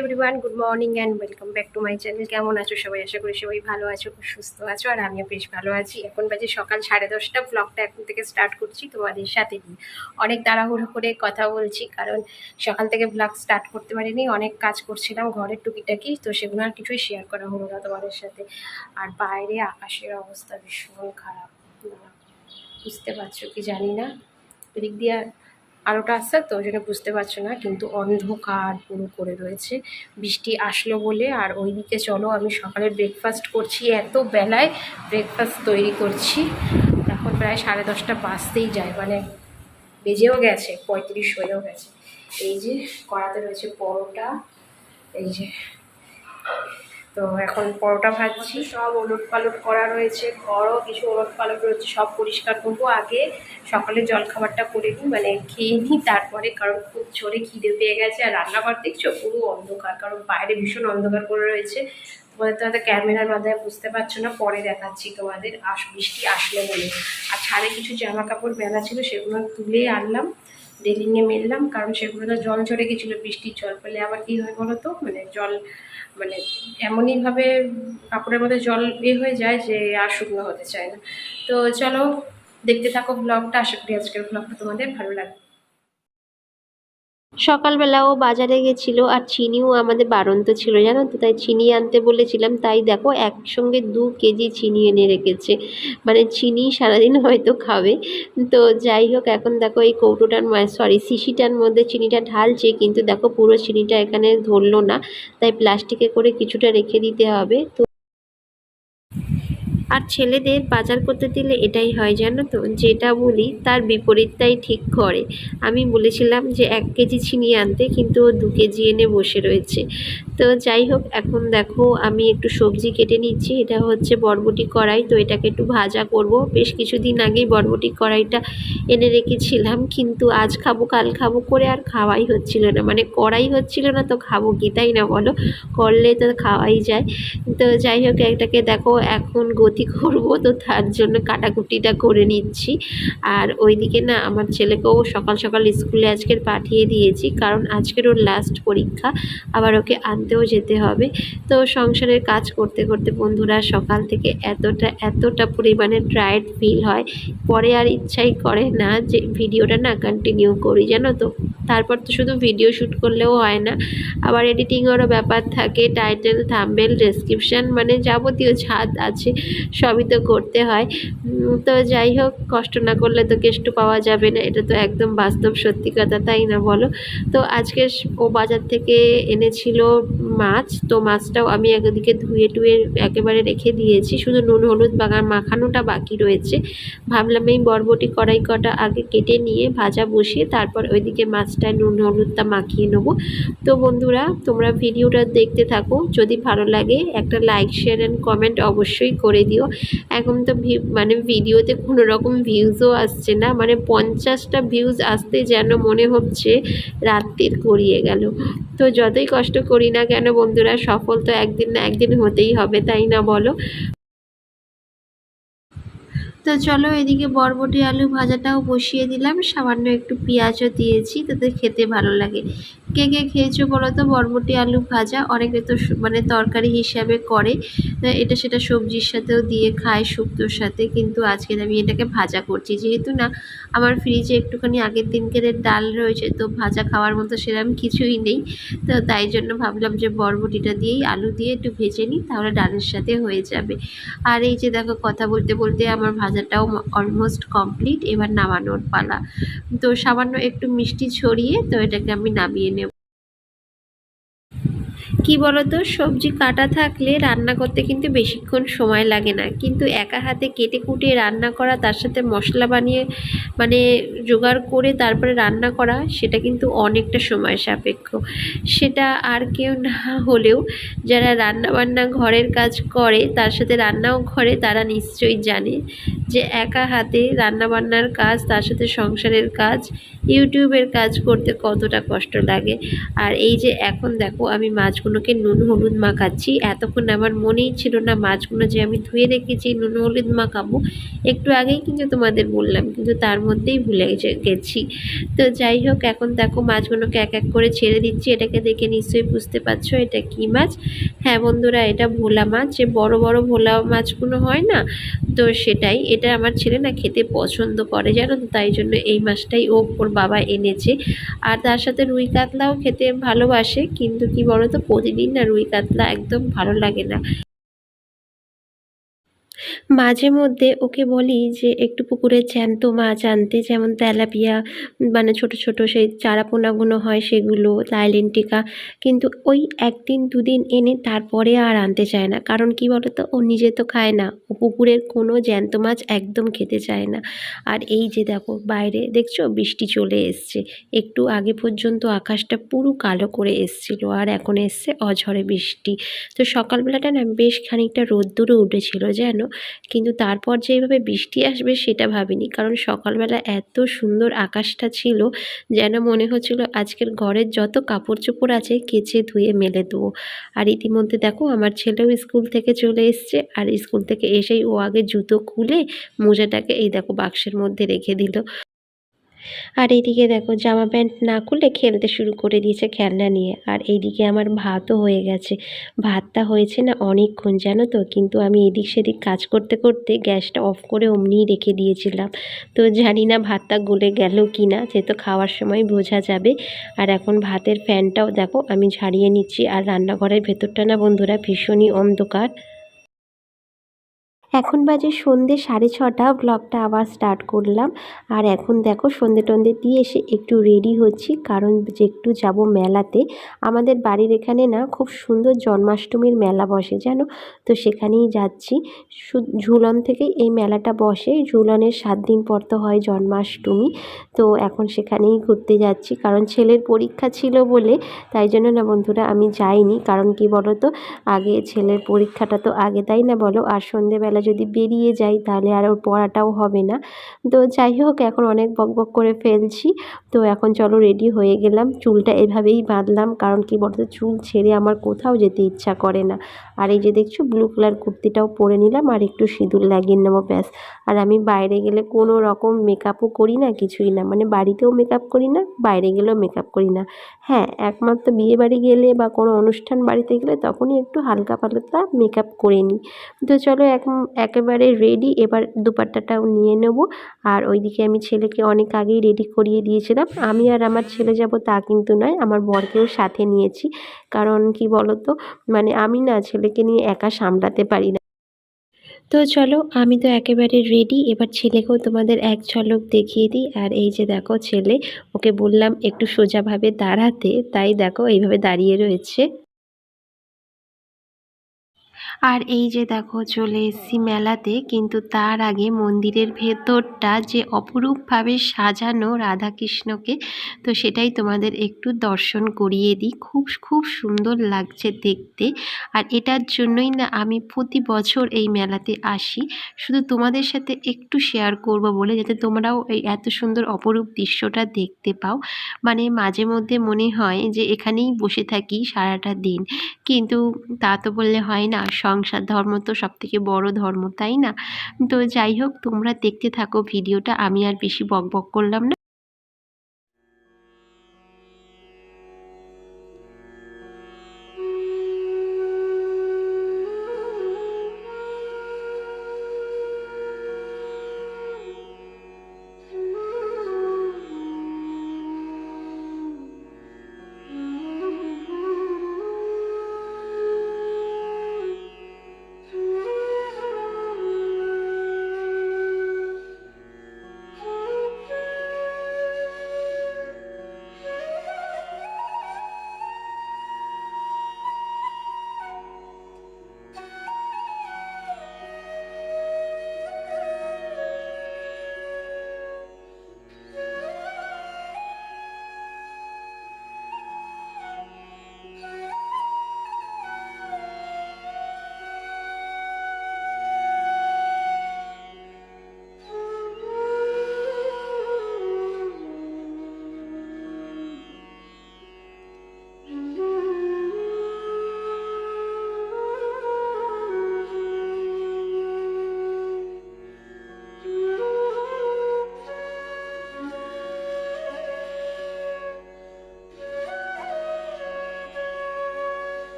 Everyone, good morning and welcome back to my channel. কেমন আছো সবাই? আশা করি সবাই ভালো আছো, খুব সুস্থ আছো, আর আমিও বেশ ভালো আছি। এখন বাজে সকাল সাড়ে দশটা ব্লগটা এখন থেকে স্টার্ট করছি তোমাদের সাথে নিয়ে। অনেক তাড়াহুড়ো করে কথা বলছি, কারণ সকাল থেকে ব্লগ স্টার্ট করতে পারিনি, অনেক কাজ করছিলাম ঘরের টুকিটাকি, তো সেগুলো আর কিছুই শেয়ার করা হলো না তোমাদের সাথে। আর বাইরে আকাশের অবস্থা ভীষণ খারাপ বুঝতে পারছ কি জানি না। এদিক দিয়ে আলোটা আসছে তো ওই জন্য বুঝতে পারছ না, কিন্তু অন্ধকার পুরো করে রয়েছে। বৃষ্টি আসলো বলে, আর ওইদিকে চলো, আমি সকালে ব্রেকফাস্ট করছি, এত বেলায় ব্রেকফাস্ট তৈরি করছি। এখন প্রায় সাড়ে দশটা বাজতেই যায় মানে বেজেও গেছে, পঁয়ত্রিশ হয়েও গেছে। এই যে কড়াতে রয়েছে পরোটা, এই যে তো এখন পরোটা ভাজছি। সব ওলট পালট করা রয়েছে ঘরও কিছু ওলট পালট রয়েছে, সব পরিষ্কার করব আগে। সকালে জলখাবারটা করে নিই মানে খেয়ে নিই তারপরে, কারণ খুব জোরে খিদে পেয়ে গেছে আর রান্নাঘর দেখছ, পুরো অন্ধকার, কারণ বাইরে ভীষণ অন্ধকার করে রয়েছে। তোমাদের তো হয়তো ক্যামেরার মাধ্যমে বুঝতে পারছ না, পরে দেখাচ্ছি তোমাদের, আস বৃষ্টি আসলে বলে। আর ছাড়ে কিছু জামা কাপড় মেলা ছিল, সেগুলো তুলে আনলাম রেলিংয়ে মেললাম, কারণ সেগুলো তো জল চড়ে গেছিল, বৃষ্টির জল পেলে আবার কী হয় বলো তো? মানে জল মানে এমনইভাবে কাপড়ের মধ্যে জল এ হয়ে যায় যে আর শুকনো হতে চায় না। তো চলো দেখতে থাকো ব্লগটা আশা করি আজকের ব্লগটা তোমাদের ভালো লাগবে। সকালবেলা ও বাজারে গেছিল আর চিনিও আমাদের বারন্ত ছিল, জানো তো? তাই চিনি আনতে বলেছিলাম, তাই দেখো একসঙ্গে দু কেজি চিনি এনে রেখেছে। মানে চিনি সারাদিন হয়তো খাবে। তো যাই হোক, এখন দেখো এই কৌটোটার সরি শিশিটার মধ্যে চিনিটা ঢালছে, কিন্তু দেখো পুরো চিনিটা এখানে ধরলো না। তাই প্লাস্টিকে করে কিছুটা রেখে দিতে হবে। তো আর ছেলেদের বাজার করতে দিলে এটাই হয় জানো তো? যেটা বলি তার বিপরীতটাই ঠিক করে। আমি বলেছিলাম যে এক কেজি চিনি আনতে, কিন্তু ও দু কেজি এনে বসে রয়েছে। তো যাই হোক, এখন দেখো আমি একটু সবজি কেটে নিচ্ছি। এটা হচ্ছে বরবটি কড়াই, তো এটাকে একটু ভাজা করব। বেশ কিছুদিন আগেই বরবটি কড়াইটা এনে রেখেছিলাম, কিন্তু আজ খাব, কাল খাব করে আর খাওয়াই হচ্ছিল না। মানে কড়াই হচ্ছিল না তো খাব কি, তাই না বলো? করলে তো খাওয়াই যায়। তো যাই হোক, এটাকে দেখো, এখন গতি করব? তো তার জন্য কাটাকুটিটা করে নিচ্ছি। আর ওইদিকে না আমার ছেলেকেও সকাল সকাল স্কুলে আজকের পাঠিয়ে দিয়েছি। কারণ আজকের ওর লাস্ট পরীক্ষা। আবার ওকে আনতেও যেতে হবে। তো সংসারের কাজ করতে করতে বন্ধুরা সকাল থেকে এতটা এতটা পরিমাণে টায়ার্ড ফিল হয়। পরে আর ইচ্ছাই করে না যে ভিডিওটা না কন্টিনিউ করি, জানো তো? তারপর তো শুধু ভিডিও শ্যুট করলেও হয় না। আবার এডিটিংয়েরও ব্যাপার থাকে। টাইটেল থাম্বেল ডেসক্রিপশান মানে যাবতীয় ছাদ আছে। সবই তো করতে হয়। তো যাই হোক, কষ্ট না করলে তো কেষ্ট পাওয়া যাবে না। এটা তো একদম বাস্তব সত্যি কথা, তাই না বলো? তো আজকে ও বাজার থেকে এনেছিল মাছ। তো মাছটাও আমি একদিকে ধুয়ে টুয়ে একেবারে রেখে দিয়েছি। শুধু নুন, হলুদ বাগান মাখানোটা বাকি রয়েছে। ভাবলাম এই বরবটি কড়াই কটা আগে কেটে নিয়ে ভাজা বসিয়ে তারপর ওইদিকে মাছটায় নুন, হলুদটা মাখিয়ে নেব। তো বন্ধুরা, তোমরা ভিডিওটা দেখতে থাকো। যদি ভালো লাগে একটা লাইক শেয়ার অ্যান্ড কমেন্ট অবশ্যই করে দিও। এখন তো মানে ভিডিওতে কোনো রকম ভিউজও আসছে না। মানে পঞ্চাশটা ভিউজ আসতে যেন মনে হচ্ছে রাত্রির গড়িয়ে গেল। তো যতই কষ্ট করি না কেন বন্ধুরা, সফল তো একদিন না একদিন হতেই হবে, তাই না বলো? তো চলো এদিকে বরবটি আলু ভাজাটাও বসিয়ে দিলাম। সামান্য একটু পেঁয়াজও দিয়েছি, তাতে খেতে ভালো লাগে। কে কে খেয়েছো বলো তো? বরবটি, আলু ভাজা, অনেকে তো মানে তরকারি হিসাবে করে। এটা সেটা সবজির সাথেও দিয়ে খায় শুক্তোর সাথে। কিন্তু আজকে আমি এটাকে ভাজা করছি। যেহেতু না, আমার ফ্রিজে একটুখানি আগের দিনকের ডাল রয়েছে, তো ভাজা খাওয়ার মতো সেরকম কিছুই নেই। তো তাই জন্য ভাবলাম যে বরবটিটা দিয়েই আলু দিয়ে একটু ভেজে নিই, তাহলে ডালের সাথে হয়ে যাবে। আর এই যে দেখো, কথা বলতে বলতে আমার ভাজাটাও অলমোস্ট কমপ্লিট এবার নামানোর পালা। তো সামান্য একটু মিষ্টি ছড়িয়ে তো এটাকে আমি নামিয়ে নেব। কি বলতো, সবজি কাটা থাকলে রান্না করতে কিন্তু বেশিক্ষণ সময় লাগে না। কিন্তু একা হাতে কেটে কুটে রান্না করা, তার সাথে মশলা বানিয়ে মানে জোগাড় করে তারপরে রান্না করা, সেটা কিন্তু অনেকটা সময় সাপেক্ষ। সেটা আর কেউ না হলেও যারা রান্না বান্না ঘরের কাজ করে, তার সাথে রান্নাও করে, তারা নিশ্চয়ই জানে যে একা হাতে রান্না বান্নার কাজ, তার সাথে সংসারের কাজ, ইউটিউবের কাজ করতে কতটা কষ্ট লাগে। আর এই যে এখন দেখো, আমি মাছ মাছগুলোকে নুন হলুদ মাখাচ্ছি। এতক্ষণ আমার মনেই ছিল না মাছগুলো যে আমি ধুয়ে রেখেছি, নুন হলুদ মাখাবো। একটু আগেই কিন্তু তোমাদের বললাম, কিন্তু তার মধ্যেই ভুলে গেছি তো যাই হোক, এখন দেখো মাছগুলোকে এক এক করে ছেড়ে দিচ্ছি। এটাকে দেখে নিশ্চয়ই বুঝতে পারছ এটা কি মাছ। হ্যাঁ বন্ধুরা, এটা ভোলা মাছ। যে বড় বড় ভোলা মাছগুলো হয় না, তো সেটাই। এটা আমার ছেলে না খেতে পছন্দ করে, জানো তো? তাই জন্য এই মাছটাই ও ওর বাবা এনেছে। আর তার সাথে রুই কাতলাও খেতে ভালোবাসে, কিন্তু কি বলতো? প্রতিদিন না রুই কাতলা একদম ভালো লাগে না। মাঝে মধ্যে ওকে বলি যে, একটু পুকুরে জ্যান্ত মাছ আনতে। যেমন তেলাপিয়া মানে ছোট ছোট সেই চারাপোনাগুলো হয় সেগুলো লাইলেন্টিকা কিন্তু ওই একদিন, দুদিন এনে তারপরে আর আনতে চায় না। কারণ কি বলতো, ও নিজে তো খায় না। ও পুকুরের কোনো জ্যান্ত মাছ একদম খেতে চায় না। আর এই যে দেখো, বাইরে দেখছ, বৃষ্টি চলে এসছে। একটু আগে পর্যন্ত আকাশটা পুরো কালো করে এসছিল আর এখন এসছে অঝরে বৃষ্টি। তো সকালবেলাটা না বেশ খানিকটা রোদ্দুরও উঠেছিল যেন কিন্তু তারপর যে এইভাবে বৃষ্টি আসবে সেটা ভাবিনি। কারণ সকালবেলা এত সুন্দর আকাশটা ছিল যেন মনে হচ্ছিল আজকের ঘরের যত কাপড় চোপড় আছে কেচে ধুয়ে মেলে দেবো। আর ইতিমধ্যে দেখো আমার ছেলেও স্কুল থেকে চলে এসছে আর স্কুল থেকে এসেই ও আগে জুতো খুলে মোজাটাকে এই দেখো বাক্সের মধ্যে রেখে দিল। আর এইদিকে দেখো, জামা প্যান্ট না খুলে খেলতে শুরু করে দিয়েছে খেলনা নিয়ে। আর এইদিকে আমার ভাতও হয়ে গেছে। ভাতটা হয়েছে না অনেকক্ষণ জানো তো? কিন্তু আমি এদিক সেদিক কাজ করতে করতে গ্যাসটা অফ করে অমনিই রেখে দিয়েছিলাম। তো জানি না ভাতটা গলে গেল কি না, যেহেতু খাওয়ার সময় বোঝা যাবে। আর এখন ভাতের ফ্যানটাও দেখো, আমি ঝাড়িয়ে নিচ্ছি। আর রান্নাঘরের ভেতরটা না বন্ধুরা ভীষণই অন্ধকার। এখন বাজে সন্ধে সাড়ে ছটা ব্লগটা আবার স্টার্ট করলাম। আর এখন দেখো সন্ধে টন্ধে দিয়ে এসে একটু রেডি হচ্ছি, কারণ যে একটু যাব মেলাতে। আমাদের বাড়ির এখানে না খুব সুন্দর জন্মাষ্টমীর মেলা বসে, জানো? তো সেখানেই যাচ্ছি। ঝুলন থেকেই এই মেলাটা বসে। ঝুলনের সাত দিন পর তো হয় জন্মাষ্টমী। তো এখন সেখানেই ঘুরতে যাচ্ছি, কারণ ছেলের পরীক্ষা ছিল বলে, তাই জন্য না বন্ধুরা আমি যাইনি। কারণ কি বলো তো আগে ছেলের পরীক্ষাটা তো আগে, তাই না বলো? আর সন্ধেবেলা যদি বেরিয়ে যাই তাহলে আর ওর পড়াটাও হবে না। তো যাই হোক, এখন অনেক বক বক করে ফেলছি। তো এখন চলো রেডি হয়ে গেলাম। চুলটা এভাবেই বাঁধলাম, কারণ কি বলতো, চুল ছেড়ে আমার কোথাও যেতে ইচ্ছা করে না। আর এই যে দেখছ ব্লু কালার কুর্তিটাও পরে নিলাম আর একটু সিঁদুর লাগিয়ে নেব, ব্যাস। আর আমি বাইরে গেলে কোনো রকম মেকআপও করি না, কিছুই না। মানে বাড়িতেও মেকআপ করি না, বাইরে গেলেও মেকআপ করি না। হ্যাঁ একমাত্র বিয়ে বাড়ি গেলে বা কোনো অনুষ্ঠান বাড়িতে গেলে তখনই একটু হালকা পাতলা মেকআপ করে নিই। তো চলো এক, একেবারে রেডি এবার দুপাট্টাটাও নিয়ে নেব। আর ওইদিকে আমি ছেলেকে অনেক আগেই রেডি করিয়ে দিয়েছিলাম। আমি আর আমার ছেলে যাব তা কিন্তু নয়, আমার বরকেও সাথে নিয়েছি। কারণ কি বলতো? মানে আমি না ছেলেকে নিয়ে একা সামলাতে পারি না। তো চলো, আমি তো একেবারে রেডি এবার ছেলেকেও তোমাদের এক ঝলক দেখিয়ে দিই। আর এই যে দেখো ছেলে, ওকে বললাম একটু সোজাভাবে দাঁড়াতে। তাই দেখো, এইভাবে দাঁড়িয়ে রয়েছে। আর এই যে দেখো, চলে এসেছি মেলাতে, কিন্তু তার আগে মন্দিরের ভেতরটা যে অপরূপভাবে সাজানো রাধাকৃষ্ণকে, তো সেটাই তোমাদের একটু দর্শন করিয়ে দিই। খুব খুব সুন্দর লাগছে দেখতে। আর এটার জন্যই না আমি প্রতি বছর এই মেলাতে আসি। শুধু তোমাদের সাথে একটু শেয়ার করব বলে, যাতে তোমরাও এই এত সুন্দর অপরূপ দৃশ্যটা দেখতে পাও। মানে মাঝে মধ্যে মনে হয় যে এখানেই বসে থাকি সারাটা দিন। কিন্তু তা তো বললে হয় না সংসার ধর্ম তো সবথেকে বড় ধর্ম, তাই না? তো যাই হোক, তোমরা দেখতে থাকো ভিডিওটা, আমি আর বেশি বক বক করলাম না।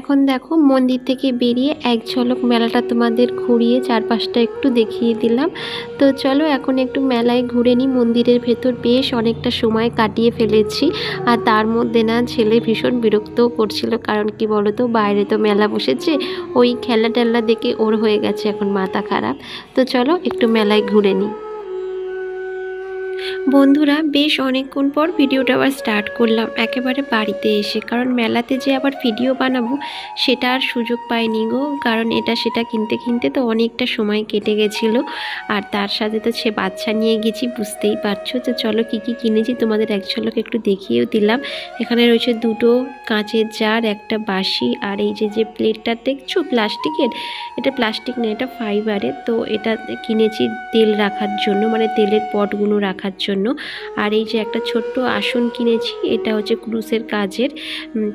এখন দেখো মন্দির থেকে বেরিয়ে এক ঝলক মেলাটা তোমাদের ঘুরিয়ে চারপাশটা একটু দেখিয়ে দিলাম। তো চলো এখন একটু মেলায় ঘুরে নিই। মন্দিরের ভেতর বেশ অনেকটা সময় কাটিয়ে ফেলেছি। আর তার মধ্যে না ছেলে ভীষণ বিরক্তও করছিল। কারণ কি বলো তো বাইরে তো মেলা বসেছে, ওই খেলা টেলা দেখে ওর হয়ে গেছে এখন মাথা খারাপ। তো চলো একটু মেলায় ঘুরে নিই। বন্ধুরা, বেশ অনেকক্ষণ পর ভিডিওটা আবার স্টার্ট করলাম। একেবারে বাড়িতে এসে, কারণ মেলাতে যে আবার ভিডিও বানাবো, সেটা আর সুযোগ পাইনি গো। কারণ এটা সেটা কিনতে কিনতে তো অনেকটা সময় কেটে গেছিল। আর তার সাথে তো সে বাচ্চা নিয়ে গেছি, বুঝতেই পারছ। তো চলো কী কী কিনেছি তোমাদের এক ঝলক একটু দেখিয়েও দিলাম। এখানে রয়েছে দুটো কাঁচের জার, একটা বাসি আর এই যে যে প্লেটটা দেখছ, প্লাস্টিকের? এটা প্লাস্টিক না, এটা ফাইবারের তো এটা কিনেছি তেল রাখার জন্য মানে তেলের পটগুলো রাখার জন্য। আর এই যে একটা ছোট্ট আসন কিনেছি, এটা হচ্ছে ক্রুশের কাজের।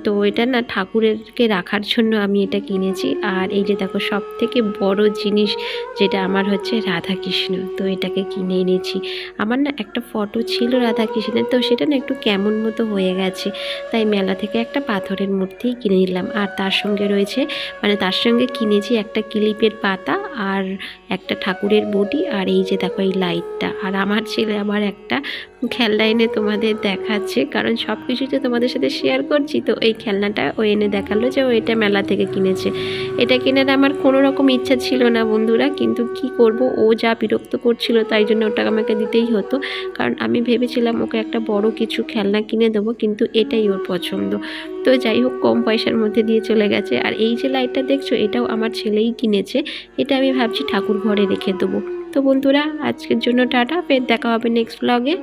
তো এটা না ঠাকুরেরকে রাখার জন্য আমি এটা কিনেছি। আর এই যে দেখো সব থেকে বড় জিনিস যেটা আমার হচ্ছে রাধা কৃষ্ণ তো এটাকে কিনে এনেছি। আমার না একটা ফটো ছিল রাধা কৃষ্ণের তো সেটা না একটু কেমন মতো হয়ে গেছে। তাই মেলা থেকে একটা পাথরের মূর্তি কিনে নিলাম। আর তার সঙ্গে রয়েছে মানে তার সঙ্গে কিনেছি একটা ক্লিপের পাতা আর একটা ঠাকুরের বডি আর এই যে দেখো এই লাইটটা। আর আমার ছেলে আবার একটা খেলনা এনে তোমাদের দেখাচ্ছে। কারণ সব কিছু তো তোমাদের সাথে শেয়ার করছি। তো এই খেলনাটা ও এনে দেখাল যে ও এটা মেলা থেকে কিনেছে। এটা কেনার আমার কোনো রকম ইচ্ছা ছিল না বন্ধুরা। কিন্তু কি করব? ও যা বিরক্ত করছিল তাই জন্য ওটা আমাকে দিতেই হতো। কারণ আমি ভেবেছিলাম ওকে একটা বড় কিছু খেলনা কিনে দেবো, কিন্তু এটাই ওর পছন্দ। তো যাই হোক, কম পয়সার মধ্যে দিয়ে চলে গেছে। আর এই যে লাইটটা দেখছ, এটাও আমার ছেলেই কিনেছে। এটা আমি ভাবছি ঠাকুর ঘরে রেখে দেবো। তো বন্ধুরা আজকের জন্য টাটা ফের দেখা হবে নেক্সট ব্লগে